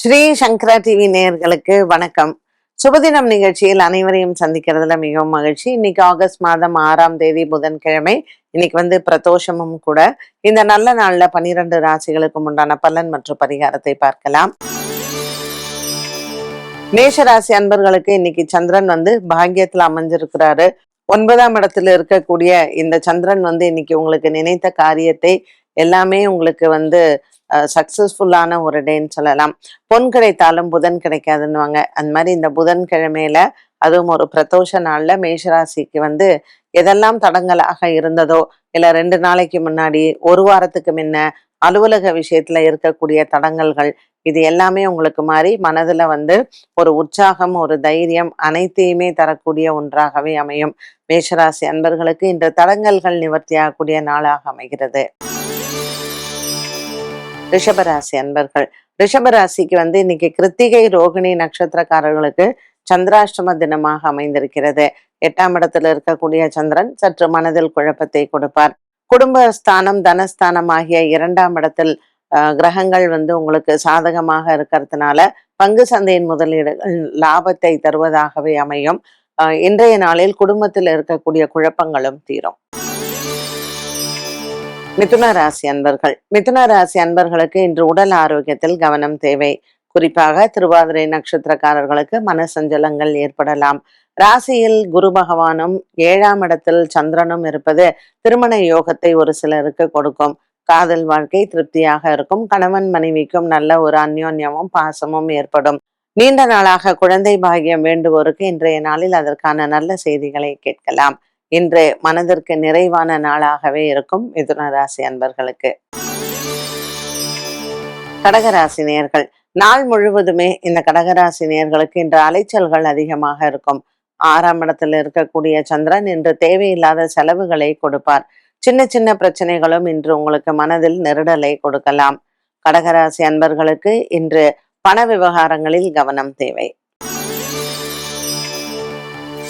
ஸ்ரீ சங்கரா TV நேயர்களுக்கு வணக்கம். சுபதினம் நிகழ்ச்சியில் அனைவரையும் சந்திக்கிறதுல மிகவும் மகிழ்ச்சி. இன்னைக்கு ஆகஸ்ட் மாதம் ஆறாம் தேதி புதன்கிழமை. இன்னைக்கு வந்து பிரதோஷமும் கூட. இந்த நல்ல நாள்ல பனிரெண்டு ராசிகளுக்கும் உண்டான பலன் மற்றும் பரிகாரத்தை பார்க்கலாம். மேஷராசி அன்பர்களுக்கு இன்னைக்கு சந்திரன் வந்து பாக்கியத்துல அமைஞ்சிருக்கிறாரு ஒன்பதாம் இடத்துல இருக்கக்கூடிய இந்த சந்திரன் வந்து இன்னைக்கு உங்களுக்கு நினைத்த காரியத்தை எல்லாமே உங்களுக்கு வந்து சக்சஸ்ஃபுல்லான ஒரு டேன்னு சொல்லலாம். பொன் கிடைத்தாலும் புதன் கிடைக்காதுன்னுவாங்க. அந்த மாதிரி இந்த புதன் கிழமையில அதுவும் ஒரு பிரதோஷ நாள்ல மேஷராசிக்கு வந்து எதெல்லாம் தடங்கலாக இருந்ததோ இல்ல ரெண்டு நாளைக்கு முன்னாடி ஒரு வாரத்துக்கு முன்ன அலுவலக விஷயத்துல இருக்கக்கூடிய தடங்கல்கள் இது எல்லாமே உங்களுக்கு மாறி மனதுல வந்து ஒரு உற்சாகம் ஒரு தைரியம் அனைத்தையுமே தரக்கூடிய ஒன்றாகவே அமையும். மேஷராசி அன்பர்களுக்கு இன்று தடங்கல்கள் நிவர்த்தியாகக்கூடிய நாளாக அமைகிறது. ரிஷபராசி அன்பர்கள். ரிஷபராசிக்கு வந்து இன்னைக்கு கிருத்திகை ரோகிணி நட்சத்திரக்காரர்களுக்கு சந்திராஷ்டம தினமாக அமைந்திருக்கிறது. எட்டாம் இடத்துல இருக்கக்கூடிய சந்திரன் சற்று மனதில் குழப்பத்தை கொடுப்பார். குடும்ப ஸ்தானம் தனஸ்தானம் ஆகிய இரண்டாம் இடத்தில் கிரகங்கள் வந்து உங்களுக்கு சாதகமாக இருக்கிறதுனால பங்கு சந்தையின் முதலீடுகள் லாபத்தை தருவதாகவே அமையும். இன்றைய நாளில் குடும்பத்தில் இருக்கக்கூடிய குழப்பங்களும் தீரும். மிதுன ராசி அன்பர்கள். மிதுன ராசி அன்பர்களுக்கு இன்று உடல் ஆரோக்கியத்தில் கவனம் தேவை. குறிப்பாக திருவாதிரை நட்சத்திரக்காரர்களுக்கு மனசஞ்சலங்கள் ஏற்படலாம். ராசியில் குரு பகவானும் ஏழாம் இடத்தில் சந்திரனும் இருப்பது திருமண யோகத்தை ஒரு சிலருக்கு கொடுக்கும். காதல் வாழ்க்கை திருப்தியாக இருக்கும். கணவன் மனைவிக்கும் நல்ல ஒரு அந்யோன்யமும் பாசமும் ஏற்படும். நீண்ட நாளாக குழந்தை பாகியம் வேண்டுவோருக்கு இன்றைய நாளில் அதற்கான நல்ல செய்திகளை கேட்கலாம். இன்று மனதிற்கு நிறைவான நாளாகவே இருக்கும் மிதுன ராசி அன்பர்களுக்கு. கடகராசி நேர்கள். நாள் முழுவதுமே இந்த கடகராசி நேர்களுக்கு இன்று அலைச்சல்கள் அதிகமாக இருக்கும். ஆறாம் இடத்துல இருக்கக்கூடிய சந்திரன் இன்று தேவையில்லாத செலவுகளை கொடுப்பார். சின்ன சின்ன பிரச்சனைகளும் இன்று உங்களுக்கு மனதில் நெருடலை கொடுக்கலாம். கடகராசி அன்பர்களுக்கு இன்று பண விவகாரங்களில் கவனம் தேவை.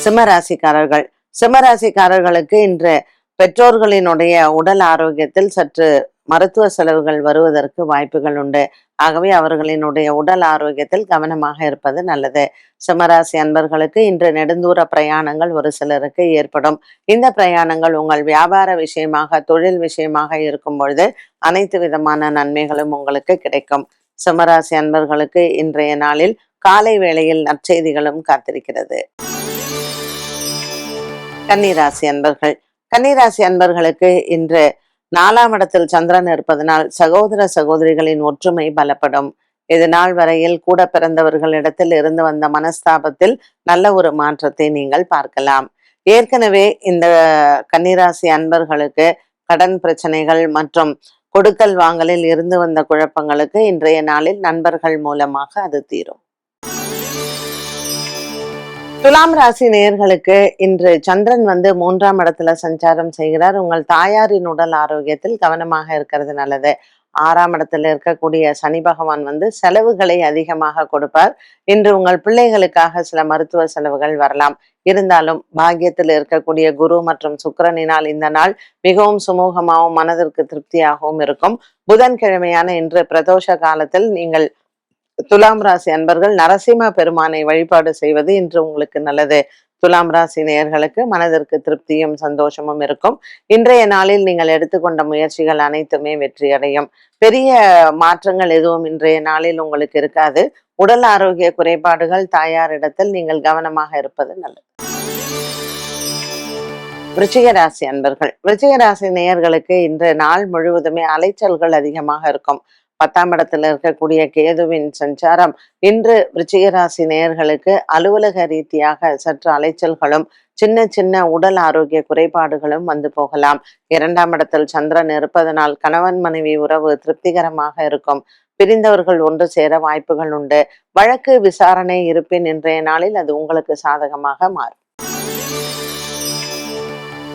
சிம்மராசிக்காரர்கள் சிம்மராசிக்காரர்களுக்கு இன்று பெற்றோர்களினுடைய உடல் ஆரோக்கியத்தில் சற்று மருத்துவ செலவுகள் வருவதற்கு வாய்ப்புகள் உண்டு. ஆகவே அவர்களினுடைய உடல் ஆரோக்கியத்தில் கவனமாக இருப்பது நல்லது. சிம்மராசி அன்பர்களுக்கு இன்று நெடுந்தூர பிரயாணங்கள் ஒரு சிலருக்கு ஏற்படும். இந்த பிரயாணங்கள் உங்கள் வியாபார விஷயமாக தொழில் விஷயமாக இருக்கும் பொழுது அனைத்து விதமான நன்மைகளும் உங்களுக்கு கிடைக்கும். சிம்மராசி அன்பர்களுக்கு இன்றைய நாளில் காலை வேளையில் நற்செய்திகளும் காத்திருக்கிறது. கன்னிராசி அன்பர்கள். கன்னிராசி அன்பர்களுக்கு இன்று நாலாம் இடத்தில் சந்திரன் இருப்பதனால் சகோதர சகோதரிகளின் ஒற்றுமை பலப்படும். இது நாள் வரையில் கூட பிறந்தவர்களிடத்தில் இருந்து வந்த மனஸ்தாபத்தில் நல்ல ஒரு மாற்றத்தை நீங்கள் பார்க்கலாம். ஏற்கனவே இந்த கன்னிராசி அன்பர்களுக்கு கடன் பிரச்சனைகள் மற்றும் கொடுக்கல் வாங்கலில் இருந்து வந்த குழப்பங்களுக்கு இன்றைய நாளில் நண்பர்கள் மூலமாக அது தீரும். துலாம் ராசி நேர்களுக்கு இன்று சந்திரன் வந்து மூன்றாம் இடத்துல சஞ்சாரம் செய்கிறார். உங்கள் தாயாரின் உடல் ஆரோக்கியத்தில் கவனமாக இருக்கிறது நல்லது. ஆறாம் இடத்துல இருக்கக்கூடிய சனி பகவான் வந்து செலவுகளை அதிகமாக கொடுப்பார். இன்று உங்கள் பிள்ளைகளுக்காக சில மருத்துவ செலவுகள் வரலாம். இருந்தாலும் பாக்கியத்தில் இருக்கக்கூடிய குரு மற்றும் சுக்கரனினால் இந்த நாள் மிகவும் சுமூகமாகவும் மனதிற்கு திருப்தியாகவும் இருக்கும். புதன்கிழமையான இன்று பிரதோஷ காலத்தில் நீங்கள் துலாம் ராசி அன்பர்கள் நரசிம்ம பெருமானை வழிபாடு செய்வது இன்று உங்களுக்கு நல்லது. துலாம் ராசி நேயர்களுக்கு மனதிற்கு திருப்தியும் சந்தோஷமும் இருக்கும். இன்றைய நாளில் நீங்கள் எடுத்துக்கொண்ட முயற்சிகள் அனைத்துமே வெற்றியடையும். பெரிய மாற்றங்கள் எதுவும் இன்றைய நாளில் உங்களுக்கு இருக்காது. உடல் ஆரோக்கிய குறைபாடுகள் தாயாரிடத்தில் நீங்கள் கவனமாக இருப்பது நல்லது. விருச்சிகராசி அன்பர்கள். விருச்சிகராசி நேயர்களுக்கு இன்று நாள் முழுவதுமே அலைச்சல்கள் அதிகமாக இருக்கும். பத்தாம் இடத்துல இருக்கக்கூடிய கேதுவின் சஞ்சாரம் இன்று விருச்சிகராசி நேயர்களுக்கு அலுவலக ரீதியாக சற்று அலைச்சல்களும் சின்ன சின்ன உடல் ஆரோக்கிய குறைபாடுகளும் வந்து போகலாம். இரண்டாம் இடத்தில் சந்திரன் இருப்பதனால் கணவன் மனைவி உறவு திருப்திகரமாக இருக்கும். பிரிந்தவர்கள் ஒன்று சேர வாய்ப்புகள் உண்டு. வழக்கு விசாரணை இருப்பின் இன்றைய நாளில் அது உங்களுக்கு சாதகமாக மாறும்.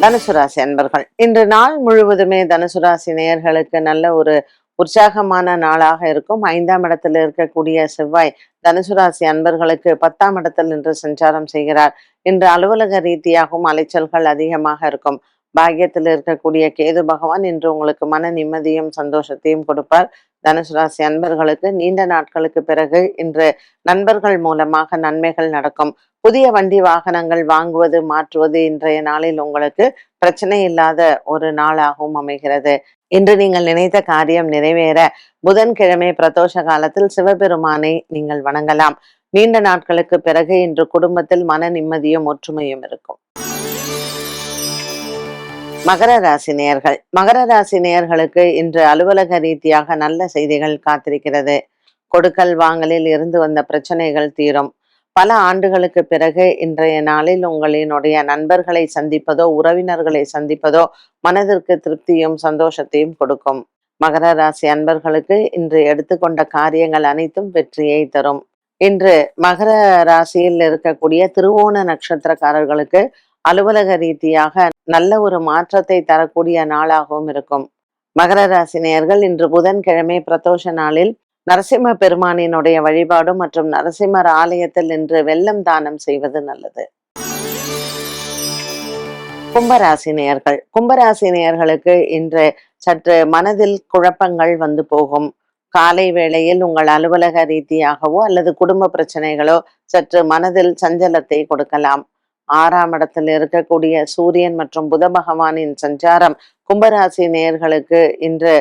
தனுசு ராசி அன்பர்கள் இன்று நாள் முழுவதுமே தனுசு ராசி நேயர்களுக்கு நல்ல ஒரு உற்சாகமான நாளாக இருக்கும். ஐந்தாம் இடத்தில் இருக்கக்கூடிய செவ்வாய் தனுசு ராசி அன்பர்களுக்கு பத்தாம் இடத்தில் நின்று சஞ்சாரம் செய்கிறார். இன்று அலுவலக ரீதியாகவும் அலைச்சல்கள் அதிகமாக இருக்கும். பாக்கியத்தில் இருக்கக்கூடிய கேது பகவான் இன்று உங்களுக்கு மன நிம்மதியும் சந்தோஷத்தையும் கொடுப்பார். தனுசு ராசி அன்பர்களுக்கு நீண்ட நாட்களுக்கு பிறகு இன்று நண்பர்கள் மூலமாக நன்மைகள் நடக்கும். புதிய வண்டி வாகனங்கள் வாங்குவது மாற்றுவது இன்றைய நாளில் உங்களுக்கு பிரச்சனை இல்லாத ஒரு நாளாகவும் அமைகிறது. இன்று நீங்கள் நினைத்த காரியம் நிறைவேற புதன்கிழமை பிரதோஷ காலத்தில் சிவபெருமானை நீங்கள் வணங்கலாம். நீண்ட நாட்களுக்கு பிறகு இன்று குடும்பத்தில் மன நிம்மதியும் ஒற்றுமையும் இருக்கும். மகர ராசி நேயர்கள். மகர ராசி நேயர்களுக்கு இன்று அலுவலக ரீதியாக நல்ல செய்திகள் காத்திருக்கிறது. கொடுக்கல் வாங்கலில் இருந்து வந்த பிரச்சனைகள் தீரும். பல ஆண்டுகளுக்கு பிறகு இன்றைய நாளில் உங்களினுடைய நண்பர்களை சந்திப்பதோ உறவினர்களை சந்திப்பதோ மனதிற்கு திருப்தியும் சந்தோஷத்தையும் கொடுக்கும். மகர ராசி அன்பர்களுக்கு இன்று எடுத்துக்கொண்ட காரியங்கள் அனைத்தும் வெற்றியை தரும். இன்று மகர ராசியில் இருக்கக்கூடிய திருவோண நட்சத்திரக்காரர்களுக்கு அலுவலக ரீதியாக நல்ல ஒரு மாற்றத்தை தரக்கூடிய நாளாகவும் இருக்கும். மகர ராசி நேயர்கள் இன்று புதன்கிழமை பிரதோஷ நாளில் நரசிம்ம பெருமானினுடைய வழிபாடு மற்றும் நரசிம்மர் ஆலயத்தில் இன்று வெள்ளம் தானம் செய்வது நல்லது. கும்பராசி நேயர்கள். கும்பராசி நேயர்களுக்கு இன்று சற்று மனதில் குழப்பங்கள் வந்து போகும். காலை வேளையில் உங்கள் அலுவலக ரீதியாகவோ அல்லது குடும்ப பிரச்சனைகளோ சற்று மனதில் சஞ்சலத்தை கொடுக்கலாம். ஆறாம் இடத்தில் இருக்கக்கூடிய சூரியன் மற்றும் புத பகவானின் சஞ்சாரம் கும்பராசி நேயர்களுக்கு இன்று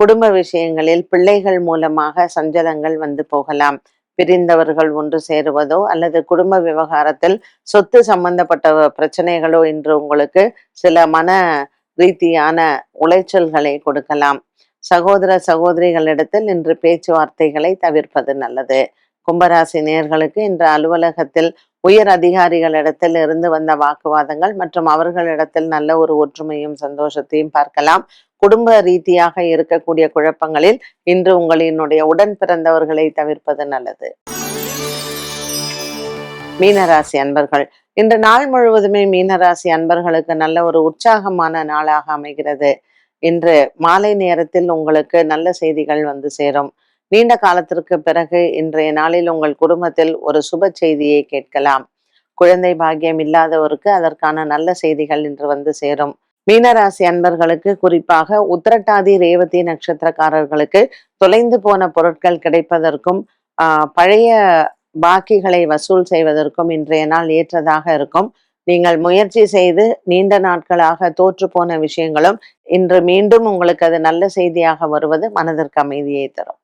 குடும்ப விஷயங்களில் பிள்ளைகள் மூலமாக சஞ்சலங்கள் வந்து போகலாம். பிரிந்தவர்கள் ஒன்று சேருவதோ அல்லது குடும்ப விவகாரத்தில் சொத்து சம்பந்தப்பட்ட பிரச்சனைகளோ இன்று உங்களுக்கு சில மன ரீதியான உளைச்சல்களை கொடுக்கலாம். சகோதர சகோதரிகளிடத்தில் இன்று பேச்சுவார்த்தைகளை தவிர்ப்பது நல்லது. கும்பராசி நேர்களுக்கு இன்று அலுவலகத்தில் உயர் அதிகாரிகளிடத்தில் இருந்து வந்த வாக்குவாதங்கள் மற்றும் அவர்களிடத்தில் நல்ல ஒரு ஒற்றுமையும் சந்தோஷத்தையும் பார்க்கலாம். குடும்ப ரீதியாக இருக்கக்கூடிய குழப்பங்களில் இன்று உங்களினுடைய உடன் பிறந்தவர்களை தவிர்ப்பது நல்லது. மீனராசி அன்பர்கள் இன்று நாள் முழுவதுமே மீனராசி அன்பர்களுக்கு நல்ல ஒரு உற்சாகமான நாளாக அமைகிறது. இன்று மாலை நேரத்தில் உங்களுக்கு நல்ல செய்திகள் வந்து சேரும். நீண்ட காலத்திற்கு பிறகு இன்றைய நாளில் உங்கள் குடும்பத்தில் ஒரு சுப செய்தியை கேட்கலாம். குழந்தை பாக்கியம் இல்லாதவருக்கு அதற்கான நல்ல செய்திகள் இன்று வந்து சேரும். மீனராசி அன்பர்களுக்கு குறிப்பாக உத்திரட்டாதி ரேவதி நட்சத்திரக்காரர்களுக்கு தொலைந்து போன பொருட்கள் கிடைப்பதற்கும் ஆஹ் பழைய பாக்கிகளை வசூல் செய்வதற்கும் இன்றைய நாள் ஏற்றதாக இருக்கும். நீங்கள் முயற்சி செய்து நீண்ட நாட்களாக தோற்று போன விஷயங்களும் இன்று மீண்டும் உங்களுக்கு அது நல்ல செய்தியாக வருவது மனதிற்கு அமைதியை தரும்.